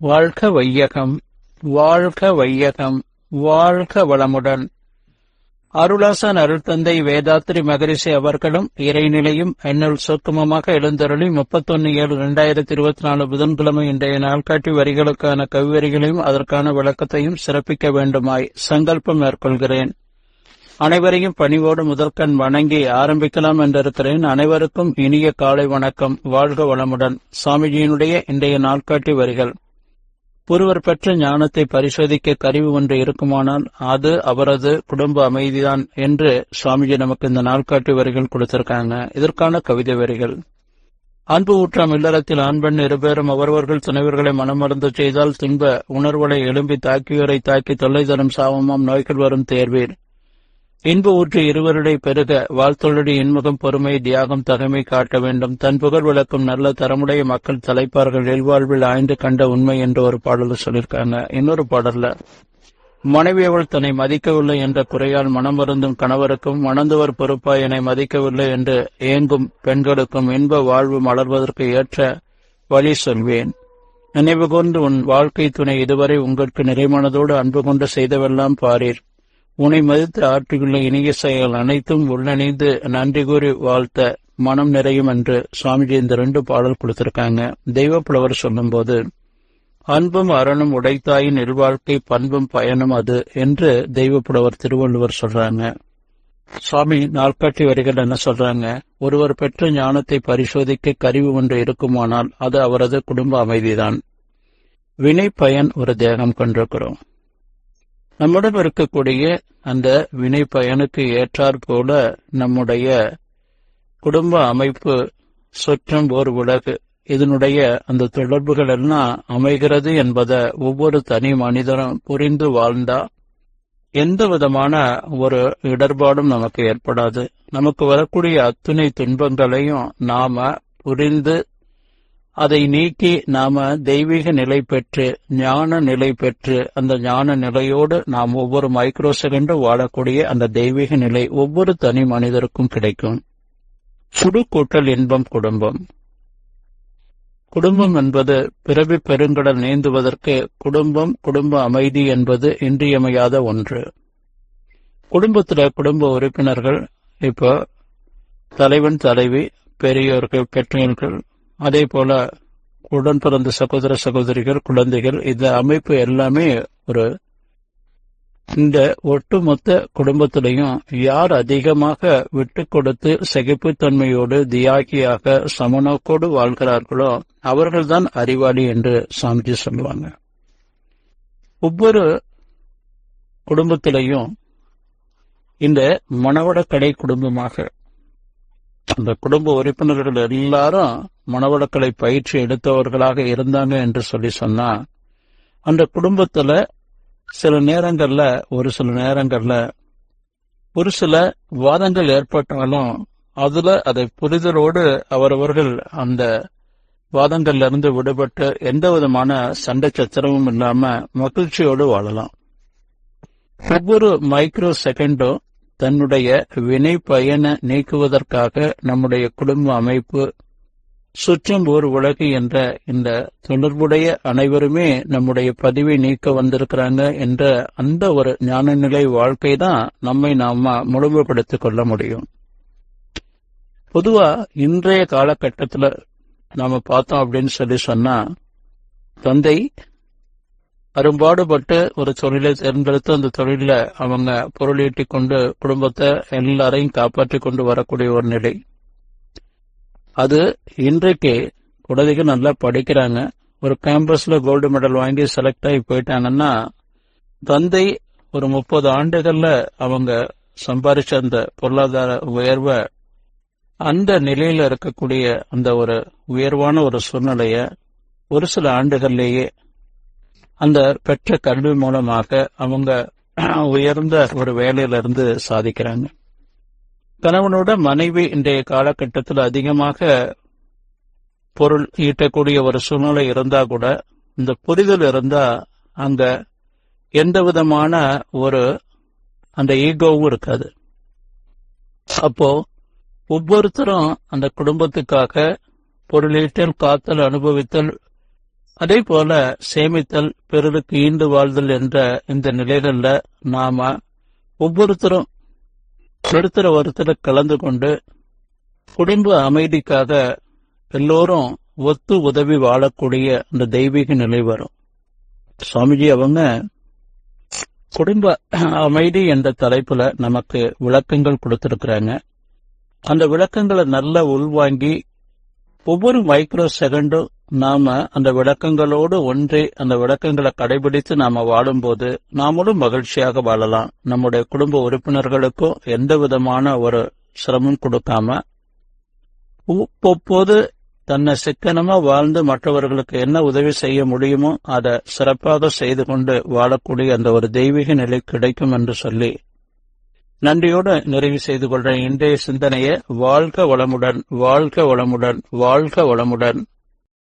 வாழ்க வையகம் வாழ்க வையகம் வாழ்க வளமுடன். அருளாசன் அருள்தந்தை வேதாத்ரி மகரிஷி அவர்களும் இறைநிலையும் என்னுள் சொக்குமமாக எழுந்தருளி முப்பத்தொன்னு ஏழு இரண்டாயிரத்தி இருபத்தி நாலு புதன்கிழமை இன்றைய நாள்காட்டி வரிகளுக்கான கவிவரிகளையும் அதற்கான விளக்கத்தையும் சிறப்பிக்க வேண்டுமாய் சங்கல்பம் மேற்கொள்கிறேன். அனைவரையும் பணிவோடு முதற்கண் வணங்கி ஆரம்பிக்கலாம் என்றிருக்கிறேன். அனைவருக்கும் இனிய காலை வணக்கம். வாழ்க வளமுடன். சுவாமிஜியினுடைய இன்றைய நாள்காட்டி வரிகள். ஒருவர் பெற்ற ஞானத்தை பரிசோதிக்க கருவி ஒன்று இருக்குமானால் அது அவரது குடும்ப அமைதிதான் என்று சுவாமிஜி நமக்கு இந்த நாள்காட்டி வரிகள் கொடுத்திருக்காங்க. இதற்கான கவிதை வரிகள். அன்பு ஊற்றாம் இல்லறத்தில் ஆண் பெண் இருபேரும் அவரவர்கள் துணைவர்களை மனமருந்து செய்தால் துன்ப உணர்வுகளை எழும்பி தாக்கியோரை தாக்கி தொல்லை தரும் சாபமாம் நோய்கள் வரும் தேர்வீர். இன்ப ஊற்று இருவருடைய பெருக வாழ்த்தொழடி இன்முகம் பொறுமை தியாகம் தகமை காட்ட வேண்டும். தன் புகழ் விளக்கும் நல்ல தரமுடைய மக்கள் தலைப்பார்கள் இல்வாழ்வில் ஆய்ந்து கண்ட உண்மை என்ற ஒரு பாடல சொல்லியிருக்காங்க. இன்னொரு பாடல்ல மனைவி அவள் தன்னை மதிக்கவில்லை என்ற குறையால் மனம் வருந்தும் கணவருக்கும் மணந்தவர் பொறுப்பாய் என்னை மதிக்கவில்லை என்று ஏங்கும் பெண்களுக்கும் இன்ப வாழ்வு மலர்வதற்கு ஏற்ற வழி சொல்வேன். நினைவு கொண்டு உன் வாழ்க்கை துணை இதுவரை உங்களுக்கு நிறைமனதோடு அன்பு கொண்டு செய்தவெல்லாம் பாரீர். உன்னை மதித்து ஆற்றியுள்ள இணைய செயல் அனைத்தும் உள்ளணிந்து நன்றி கூறி வாழ்த்த மனம் நிறையும் என்று சுவாமிஜி இந்த ரெண்டு பாடல் கொடுத்திருக்காங்க. தெய்வ புலவர் சொல்லும்போது அன்பும் அரணும் உடைத்தாயின் இல்வாழ்க்கை பண்பும் பயனும் அது என்று தெய்வ புலவர் திருவள்ளுவர் சொல்றாங்க. சுவாமி நாள்காட்டி வரிகள் என்ன சொல்றாங்க? ஒருவர் பெற்ற ஞானத்தை பரிசோதிக்க கருவி ஒன்று இருக்குமானால் அது அவரது குடும்ப அமைதிதான். வினை பயன் ஒரு தேகம் கொண்டிருக்கிறோம். நம்முடன் இருக்கக்கூடிய அந்த வினை பயனுக்கு ஏற்றாற் போல நம்முடைய குடும்ப அமைப்பு சுற்றம் ஒரு உலகு. இதனுடைய அந்த தொடர்புகள் எல்லாம் அமைகிறது என்பதை ஒவ்வொரு தனி மனிதனும் புரிந்து வாழ்ந்தா எந்த விதமான ஒரு இடர்பாடும் நமக்கு ஏற்படாது. நமக்கு வரக்கூடிய அத்துணை துன்பங்களையும் நாம புரிந்து அதை நீக்கி நாம தெய்வீக நிலை பெற்று ஞான நிலை பெற்று அந்த ஞான நிலையோடு நாம் ஒவ்வொரு மைக்ரோ செகண்டும் வாழக்கூடிய அந்த தெய்வீக நிலை ஒவ்வொரு தனி மனிதருக்கும் கிடைக்கும். சுடு கூட்டல் இன்பம் குடும்பம். குடும்பம் என்பது பிறவி பெருங்கடல் நீந்துவதற்கு குடும்பம் குடும்ப அமைதி என்பது இன்றியமையாத ஒன்று. குடும்பத்துல குடும்ப உறுப்பினர்கள் இப்போ தலைவன் தலைவி பெரியோர்கள் பெற்றோர்கள் அதே போல உடன் பிறந்த சகோதர சகோதரிகள் குழந்தைகள் இந்த அமைப்பு எல்லாமே ஒரு இந்த ஒட்டுமொத்த குடும்பத்திலையும் யார் அதிகமாக விட்டு கொடுத்து சகிப்புத்தன்மையோடு தியாகியாக சமநோக்கோடு வாழ்கிறார்களோ அவர்கள்தான் அறிவாளி என்று சாமிஜி சொல்லுவாங்க. ஒவ்வொரு குடும்பத்திலையும் இந்த மணவடக்கடை குடும்பமாக அந்த குடும்ப உறுப்பினர்கள் எல்லாரும் மனவளக்கலை பயிற்சி எடுத்தவர்களாக இருந்தாங்க என்று சொல்லி சொன்னா அந்த குடும்பத்துல சில நேரங்கள்ல ஒரு சில நேரங்கள்ல ஒரு சில வாதங்கள் ஏற்பட்டாலும் அதுல அதை புரிதலோடு அவரவர்கள் அந்த வாதங்கள்ல இருந்து விடுபட்டு எந்த விதமான சண்டை சச்சரவும் இல்லாம மகிழ்ச்சியோடு வாழலாம். ஒவ்வொரு மைக்ரோ செகண்டும் தன்னுடைய வினை பயனை நீக்குவதற்காக நம்முடைய குடும்ப அமைப்பு சுற்றும் ஓர் உலகு என்ற இந்த தொடர்புடைய அனைவருமே நம்முடைய பதிவை நீக்க வந்திருக்கிறாங்க என்ற அந்த ஒரு ஞானநிலை வாழ்க்கை தான் நம்மை நாம முழுமைப்படுத்திக் கொள்ள முடியும். பொதுவா இன்றைய காலகட்டத்துல நாம பார்த்தோம் அப்படின்னு சொல்லி சொன்னா தந்தை அரும்பாடுபட்டு ஒரு தொழிலை தேர்ந்தெடுத்து அந்த தொழில அவங்க பொருளீட்டி கொண்டு குடும்பத்தை எல்லாரையும் காப்பாற்றி கொண்டு வரக்கூடிய ஒரு நிலை. அது இன்றைக்கு குழந்தைகள் நல்லா படிக்கிறாங்க. ஒரு கேம்பஸ்ல கோல்டு மெடல் வாங்கி செலக்ட் ஆகி போயிட்டாங்கன்னா தந்தை ஒரு முப்பது ஆண்டுகள்ல அவங்க சம்பாரிச்ச அந்த பொருளாதார உயர்வை அந்த நிலையில இருக்கக்கூடிய அந்த ஒரு உயர்வான ஒரு சூழ்நிலைய ஒரு சில ஆண்டுகள்லேயே அந்த பெற்ற கல்வி மூலமாக அவங்க உயர்ந்த ஒரு வேலையில இருந்து சாதிக்கிறாங்க. கணவனோட மனைவி இன்றைய காலகட்டத்தில் அதிகமாக பொருள் ஈட்டக்கூடிய ஒரு சூழ்நிலை இருந்தா கூட இந்த புரிதல் இருந்தா அங்க எந்த விதமான ஒரு அந்த ஈகோவும் இருக்காது. அப்போ ஒவ்வொருத்தரும் அந்த குடும்பத்துக்காக பொருளீட்டல் காத்தல் அனுபவித்தல் அதே போல சேமித்தல் பிறருக்கு ஈண்டு வாழ்தல் என்ற இந்த நிலைகள்ல நாம ஒவ்வொருத்தரும் ஒருத்தர் ஒருத்தர் கலந்து கொண்டு குடும்ப அமைதிக்காக எல்லோரும் ஒத்து உதவி வாழக்கூடிய அந்த தெய்வீக நிலை வரும். சுவாமிஜி அவங்க குடும்ப அமைதி என்ற தலைப்புல நமக்கு விளக்கங்கள் கொடுத்திருக்கிறாங்க. அந்த விளக்கங்களை நல்லா உள்வாங்கி ஒவ்வொரு மைக்ரோ செகண்டும் நாம அந்த விளக்கங்களோடு ஒன்றி அந்த விளக்கங்களை கடைபிடித்து நாம வாழும்போது நாமளும் மகிழ்ச்சியாக வாழலாம். நம்முடைய குடும்ப உறுப்பினர்களுக்கும் எந்த விதமான ஒரு சிரமம் கொடுக்காம ஒப்போது தன்னை சிக்கனமா வாழ்ந்து மற்றவர்களுக்கு என்ன உதவி செய்ய முடியுமோ அதை சிறப்பாக செய்து கொண்டு வாழக்கூடிய அந்த ஒரு தெய்வீக நிலை கிடைக்கும் என்று சொல்லி நன்றியோடு நிறைவு செய்து கொள்ற இன்றைய சிந்தனையை வாழ்க வளமுடன் வாழ்க வளமுடன் வாழ்க வளமுடன்.